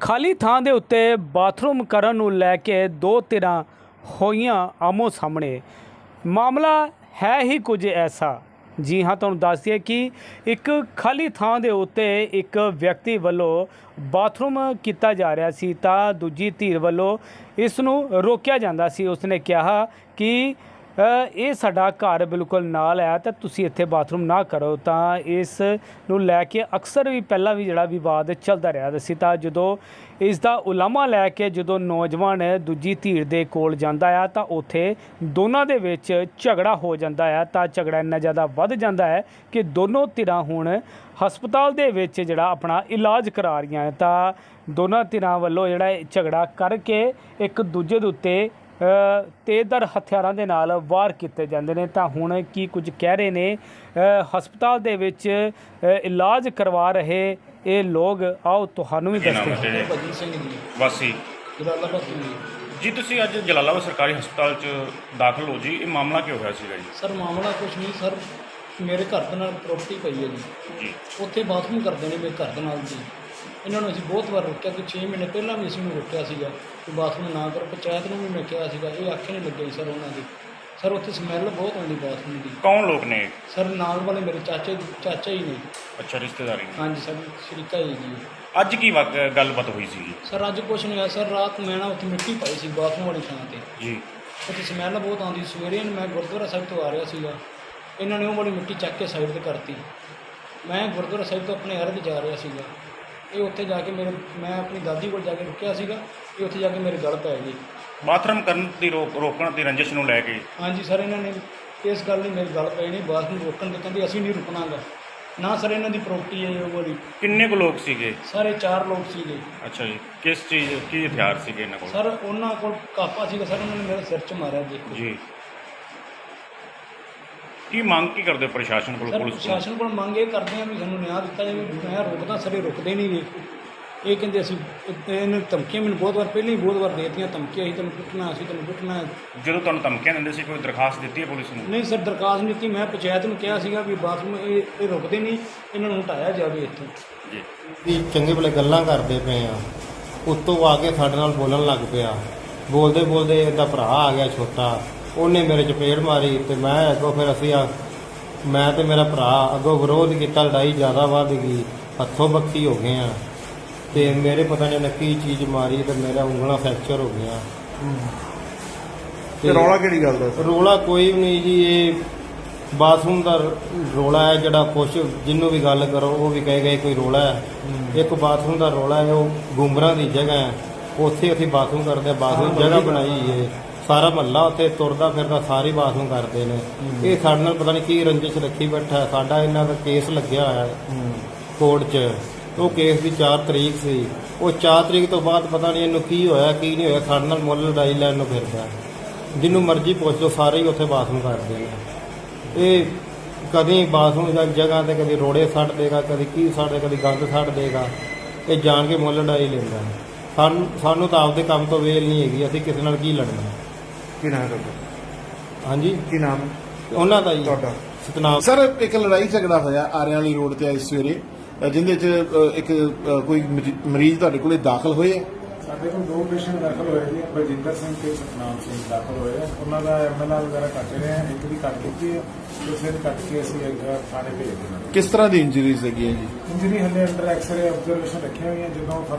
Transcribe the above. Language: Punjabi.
ਖਾਲੀ ਥਾਂ ਦੇ ਉੱਤੇ ਬਾਥਰੂਮ ਕਰਨ ਨੂੰ ਲੈ ਕੇ ਦੋ ਧਿਰਾਂ ਹੋਈਆਂ ਆਮੋ ਸਾਹਮਣੇ। ਮਾਮਲਾ ਹੈ ਹੀ ਕੁਝ ਐਸਾ। ਜੀ ਹਾਂ, ਤੁਹਾਨੂੰ ਦੱਸ ਦਈਏ ਕਿ ਇੱਕ ਖਾਲੀ ਥਾਂ ਦੇ ਉੱਤੇ ਇੱਕ ਵਿਅਕਤੀ ਵੱਲੋਂ ਬਾਥਰੂਮ ਕੀਤਾ ਜਾ ਰਿਹਾ ਸੀ ਤਾਂ ਦੂਜੀ ਧਿਰ ਵੱਲੋਂ ਇਸ ਨੂੰ ਰੋਕਿਆ ਜਾਂਦਾ ਸੀ। ਉਸਨੇ ਕਿਹਾ ਕਿ ਇਹ ਸਾਡਾ ਘਰ ਬਿਲਕੁਲ ਨਾਲ ਹੈ ਤਾਂ ਤੁਸੀਂ ਇੱਥੇ ਬਾਥਰੂਮ ਨਾ ਕਰੋ ਤਾਂ ਇਸ ਨੂੰ ਲੈ ਕੇ ਅਕਸਰ ਵੀ ਪਹਿਲਾਂ ਵੀ ਜਿਹੜਾ ਵਿਵਾਦ ਚੱਲਦਾ ਰਿਹਾ ਸੀ ਤਾਂ ਜਦੋਂ ਇਸ ਦਾ ਉਲਮਾ ਲੈ ਕੇ ਜਦੋਂ ਨੌਜਵਾਨ ਦੂਜੀ ਧੀਰ ਦੇ ਕੋਲ ਜਾਂਦਾ ਆ ਤਾਂ ਉੱਥੇ ਦੋਨਾਂ ਦੇ ਵਿੱਚ ਝਗੜਾ ਹੋ ਜਾਂਦਾ ਆ ਤਾਂ ਝਗੜਾ ਇੰਨਾ ਜ਼ਿਆਦਾ ਵੱਧ ਜਾਂਦਾ ਹੈ ਕਿ ਦੋਨੋਂ ਧਿਰਾਂ ਹੁਣ ਹਸਪਤਾਲ ਦੇ ਵਿੱਚ ਜਿਹੜਾ ਆਪਣਾ ਇਲਾਜ ਕਰਾ ਰਹੀਆਂ ਤਾਂ ਦੋਨਾਂ ਧਿਰਾਂ ਵੱਲੋਂ ਜਿਹੜਾ ਝਗੜਾ ਕਰਕੇ ਇੱਕ ਦੂਜੇ ਦੇ ਉੱਤੇ ਤੇਜ਼ਧਾਰ ਹਥਿਆਰਾਂ ਦੇ ਨਾਲ ਵਾਰ ਕੀਤੇ ਜਾਂਦੇ ਨੇ। ਤਾਂ ਹੁਣ ਕੀ ਕੁਝ ਕਹਿ ਰਹੇ ਨੇ? ਹਸਪਤਾਲ ਦੇ ਵਿੱਚ ਇਲਾਜ ਕਰਵਾ ਰਹੇ ਇਹ ਲੋਕ। ਆਓ ਤੁਹਾਨੂੰ ਵੀ ਦੱਸਦੇ ਹੈ। ਭਜਨ ਸਿੰਘ ਜੀ। ਵਾਸੀ। ਜਲਾਲਾਬਾਦ ਤੋਂ ਜੀ। ਜੀ ਤੁਸੀਂ ਅੱਜ ਜਲਾਲਾਬਾਦ ਸਰਕਾਰੀ ਹਸਪਤਾਲ 'ਚ ਦਾਖਲ ਹੋ ਜੀ। ਇਹ ਮਾਮਲਾ ਕੀ ਹੋਇਆ ਸੀਗਾ ਜੀ? ਸਰ ਮਾਮਲਾ ਕੁਛ ਨਹੀਂ ਸਰ। ਮੇਰੇ ਘਰ ਦੇ ਨਾਲ ਪ੍ਰੋਪਰਟੀ ਪਈ ਹੈ ਜੀ। ਜੀ। ਉੱਥੇ ਬਾਥਰੂਮ ਕਰਦੇ ਨੇ ਮੇਰੇ ਘਰ ਦੇ ਨਾਲ ਜੀ। ਇਹਨਾਂ ਨੂੰ ਅਸੀਂ ਬਹੁਤ ਵਾਰ ਰੋਕਿਆ ਕਿ 6 ਮਹੀਨੇ ਪਹਿਲਾਂ ਵੀ ਅਸੀਂ ਨੂੰ ਰੋਕਿਆ ਸੀਗਾ ਕਿ ਬਾਥਰੂਮ ਨਾ ਕਰੋ ਪੰਚਾਇਤ ਨੂੰ ਵੀ ਮੈਂ ਕਿਹਾ ਸੀਗਾ ਇਹ ਆਖੇ ਨਹੀਂ ਲੱਗੇ ਸਰ ਉਹਨਾਂ ਦੀ। ਸਰ ਉੱਥੇ ਸਮੈਲ ਬਹੁਤ ਆਉਂਦੀ ਬਾਥਰੂਮ ਦੀ। ਕੌਣ ਲੋਕ ਨੇ? ਸਰ ਨਾਲ ਵਾਲੇ ਮੇਰੇ ਚਾਚੇ ਚਾਚਾ ਹੀ ਨੇ। ਅੱਛਾ ਰਿਸ਼ਤੇਦਾਰੀ ਨੇ। ਹਾਂਜੀ ਸਰ ਸ਼ਰੀਕਾ ਹੀ ਜੀ। ਅੱਜ ਕੀ ਵਕ- ਗੱਲਬਾਤ ਹੋਈ ਸੀ ਸਰ ਅੱਜ ਕੁਛ ਨਹੀਂ ਹੋਇਆ। ਸਰ ਰਾਤ ਮੈਂ ਨਾ ਉੱਥੇ ਮਿੱਟੀ ਪਾਈ ਸੀ ਬਾਥਰੂਮ ਵਾਲੀ ਥਾਂ ਤੇ। ਜੀ। ਉੱਥੇ ਸਮੈਲ ਬਹੁਤ ਆਉਂਦੀ ਸਵੇਰੇ ਨੂੰ ਮੈਂ ਗੁਰਦੁਆਰਾ ਸਾਹਿਬ ਤੋਂ ਆ ਰਿਹਾ ਸੀਗਾ। ਇਹਨਾਂ ਨੇ ਉਹ ਵਾਲੀ ਮਿੱਟੀ ਚੱਕ ਕੇ ਸਾਈਡ ਤੇ ਕਰਤੀ। ਮੈਂ ਗੁਰਦੁਆਰਾ ਸਾਹਿਬ ਤੋਂ ਆਪਣੇ ਅਰਗ ਜਾ ਰਿਹਾ ਸੀਗਾ। ਇਹ ਉੱਥੇ ਜਾ ਕੇ ਮੇਰੇ ਮੈਂ ਆਪਣੀ ਦਾਦੀ ਕੋਲ ਜਾ ਕੇ ਰੁਕਿਆ ਸੀਗਾ ਇਹ ਉੱਥੇ ਜਾ ਕੇ ਮੇਰੇ ਗਲ ਪੈ ਗਈ ਬਾਥਰੂਮ ਕਰਨ ਦੀ ਰੋਕ ਰੋਕਣ ਦੀ ਰੰਜਿਸ਼ ਨੂੰ ਲੈ ਕੇ? ਹਾਂਜੀ ਸਰ ਇਹਨਾਂ ਨੇ ਇਸ ਗੱਲ ਲਈ ਮੇਰੇ ਗਲ ਪੈ ਨਹੀਂ ਬਾਸ ਨੂੰ ਰੋਕਣ ਦੇ ਕਹਿੰਦੇ ਅਸੀਂ ਨਹੀਂ ਰੁਕਣਾਗਾ। ਨਾ ਸਰ ਇਹਨਾਂ ਦੀ ਪ੍ਰਾਪਰਟੀ ਹੈ ਉਹ ਵਾਲੀ। ਕਿੰਨੇ ਕੁ ਲੋਕ ਸੀਗੇ? ਸਾਰੇ ਚਾਰ ਲੋਕ ਸੀਗੇ। ਅੱਛਾ ਜੀ ਕਿਸ ਚੀਜ਼ ਕੀ ਹਥਿਆਰ ਸੀਗੇ ਇਹਨਾਂ ਕੋਲ? ਸਰ ਉਹਨਾਂ ਕੋਲ ਕਾਪਾ ਸੀਗਾ। ਸਰ ਉਹਨਾਂ ਨੇ ਮੇਰੇ ਸਿਰ 'ਚ ਮਾਰਿਆ ਦੇਖੋ। ਜੀ। ਕੀ ਮੰਗ ਕੀ ਕਰਦੇ ਹੋ ਪ੍ਰਸ਼ਾਸਨ ਕੋਲ ਸਰ ਪੁਲਿਸ ਕੋਲ? ਪ੍ਰਸ਼ਾਸਨ ਕੋਲ ਮੰਗ ਇਹ ਕਰਦੇ ਆ ਵੀ ਸਾਨੂੰ ਨਿਆਂ ਦਿੱਤਾ ਜਾਵੇ। ਮੈਂ ਰੋਕਦਾ ਸਰੇ ਰੁਕਦੇ ਨਹੀਂ ਗੇ ਇਹ ਕਹਿੰਦੇ ਅਸੀਂ ਇਹਨੇ ਧਮਕੀਆਂ ਮੈਨੂੰ ਬਹੁਤ ਵਾਰ ਪਹਿਲਾਂ ਹੀ ਬਹੁਤ ਵਾਰ ਦਿੱਤੀਆਂ ਧਮਕੀਆਂ ਅਸੀਂ ਤੈਨੂੰ ਕੁੱਟਣਾ ਅਸੀਂ ਤੈਨੂੰ ਕੁੱਟਣਾ ਜਦੋਂ ਤੁਹਾਨੂੰ ਧਮਕੀਆਂ ਦਿੰਦੇ ਸੀ ਕੋਈ ਦਰਖਾਸਤ ਦਿੱਤੀ ਹੈ ਪੁਲਿਸ ਨੂੰ? ਨਹੀਂ ਸਰ ਦਰਖਾਸਤ ਨਹੀਂ ਦਿੱਤੀ। ਮੈਂ ਪੰਚਾਇਤ ਨੂੰ ਕਿਹਾ ਸੀਗਾ ਵੀ ਬਾਥਰੂਮ ਇਹ ਇਹ ਰੁਕਦੇ ਨਹੀਂ ਇਹਨਾਂ ਨੂੰ ਹਟਾਇਆ ਜਾਵੇ ਇੱਥੋਂ। ਜੀ। ਵੀ ਚੰਗੇ ਭਲੇ ਗੱਲਾਂ ਕਰਦੇ ਪਏ ਆ। ਉੱਤੋਂ ਆ ਕੇ ਸਾਡੇ ਨਾਲ ਬੋਲਣ ਲੱਗ ਪਿਆ। ਬੋਲਦੇ ਬੋਲਦੇ ਇਹਦਾ ਭਰਾ ਆ ਗਿਆ ਛੋਟਾ। ਉਹਨੇ ਮੇਰੇ ਚਪੇੜ ਮਾਰੀ ਤੇ ਮੈਂ ਅੱਗੋਂ ਫਿਰ ਅਸੀਂ ਆ ਮੈਂ ਤੇ ਮੇਰਾ ਭਰਾ ਅੱਗੋਂ ਵਿਰੋਧ ਕੀਤਾ ਲੜਾਈ ਜ਼ਿਆਦਾ ਵੱਧ ਗਈ ਹੱਥੋਂ ਬੱਕੀ ਹੋ ਗਏ ਆ। ਤੇ ਮੇਰੇ ਪਤਾ ਨਹੀਂ ਉਹਨੇ ਕੀ ਚੀਜ਼ ਮਾਰੀ ਤੇ ਮੇਰਾ ਉਂਗਲਾਂ ਫ੍ਰੈਕਚਰ ਹੋ ਗਈਆਂ। ਤੇ ਰੌਲਾ ਕਿਹੜੀ ਗੱਲ ਦਾ? ਰੋਲਾ ਕੋਈ ਵੀ ਨਹੀਂ ਜੀ ਇਹ ਬਾਥਰੂਮ ਦਾ ਰੋਲਾ ਹੈ ਜਿਹੜਾ ਕੁਛ ਜਿੰਨੂੰ ਵੀ ਗੱਲ ਕਰੋ ਉਹ ਵੀ ਕਹੇਗਾ ਕੋਈ ਰੋਲਾ ਹੈ। ਇੱਕ ਬਾਥਰੂਮ ਦਾ ਰੋਲਾ ਹੈ ਉਹ ਗੁੰਬਰਾਂ ਦੀ ਜਗ੍ਹਾ ਹੈ। ਉੱਥੇ ਅਸੀਂ ਬਾਥਰੂਮ ਕਰਦੇ ਬਾਥਰੂਮ ਜਗ੍ਹਾ ਬਣਾਈ ਹੈ। ਸਾਰਾ ਮਹੱਲਾ ਉੱਥੇ ਤੁਰਦਾ ਫਿਰਦਾ ਸਾਰੇ ਬਾਥਰੂਮ ਕਰਦੇ ਨੇ। ਇਹ ਸਾਡੇ ਨਾਲ ਪਤਾ ਨਹੀਂ ਕੀ ਰੰਜਿਸ਼ ਰੱਖੀ ਬੈਠਾ। ਸਾਡਾ ਇਹਨਾਂ ਦਾ ਕੇਸ ਲੱਗਿਆ ਹੋਇਆ ਹੈ ਕੋਰਟ 'ਚ। ਉਹ ਕੇਸ ਦੀ 4 ਤਰੀਕ ਸੀ। ਉਹ 4 ਤਰੀਕ ਤੋਂ ਬਾਅਦ ਪਤਾ ਨਹੀਂ ਇਹਨੂੰ ਕੀ ਹੋਇਆ ਕੀ ਨਹੀਂ ਹੋਇਆ। ਸਾਡੇ ਨਾਲ ਮੁੱਲ ਲੜਾਈ ਲੈਣ ਨੂੰ ਫਿਰਦਾ ਹੈ। ਜਿਹਨੂੰ ਮਰਜ਼ੀ ਪੁੱਛ ਲਓ ਸਾਰੇ ਹੀ ਉੱਥੇ ਬਾਥਰੂਮ ਕਰਦੇ ਨੇ। ਇਹ ਕਦੀ ਬਾਥਰੂਮ ਦੀ ਜਗ੍ਹਾ ਤੇ ਕਦੀ ਰੋੜੇ ਛੱਡ ਦੇਗਾ ਕਦੀ ਕੀ ਛੱਡ ਦੇ ਕਦੀ ਗੰਦ ਛੱਡ ਦੇਗਾ ਇਹ ਜਾਣ ਕੇ ਮੁੱਲ ਲੜਾਈ ਲੈਂਦਾ। ਸਾਨੂੰ ਸਾਨੂੰ ਤਾਂ ਆਪਦੇ ਕੰਮ ਤੋਂ ਵੇਲ ਨਹੀਂ ਹੈਗੀ ਅਸੀਂ ਕਿਸੇ ਨਾਲ ਕੀ ਲੜਨਾ। ਕੀ ਨਾਮ ਹੈ ਤੁਹਾਡਾ? ਹਾਂਜੀ। ਕੀ ਨਾਮ? ਹੈ ਉਹਨਾਂ ਦਾ ਹੀ ਤੁਹਾਡਾ। ਸਤਨਾਮ। ਸਰ ਇੱਕ ਲੜਾਈ ਝਗੜਾ ਹੋਇਆ ਆਰਿਆਂ ਵਾਲੀ ਰੋਡ ਤੇ ਅੱਜ ਸਵੇਰੇ ਅ, ਜਿਹਦੇ ਚ ਅ, ਇੱਕ ਅ, ਕੋਈ ਮਰੀ- ਮਰੀਜ਼ ਤੁਹਾਡੇ ਕੋਲੇ ਦਾਖਲ ਹੋਏ ਆ? ਸਾਡੇ ਕੋਲ ਦੋ ਪੇਸ਼ੈਂਟ ਦਾਖਲ ਹੋਏ ਜੀ ਬਲਜਿੰਦਰ ਸਿੰਘ ਤੇ ਸਤਨਾਮ ਸਿੰਘ ਦਾਖਲ ਹੋਏ ਆ। ਉਹਨਾਂ ਦਾ ਐਮਐਲਆਰ ਵਗੈਰਾ ਕੱਟ ਰਹੇ ਆ ਇੱਕ ਦੀ ਕੱਟ ਦਿੱਤੀ ਹੈ ਦੂਸਰੇ ਦੀ ਕੱਟ ਕੇ ਅਸੀਂ ਅੱਗੇ ਥਾਣੇ ਭੇਜ ਦੇਣਾ ਕਿਸ ਤਰ੍ਹਾਂ ਦੀ ਇੰਜਰੀਜ਼ ਹੈਗੀਆਂ ਜੀ? ਇੰਜਰੀ ਹਲੇ ਅੰਡਰ ਐਕਸਰੇ ਆਬਜ਼ਰਵੇਸ਼ਨ ਰੱਖੀਆਂ ਹੋਈਆਂ ਜਦੋਂ ਫਰਦਰ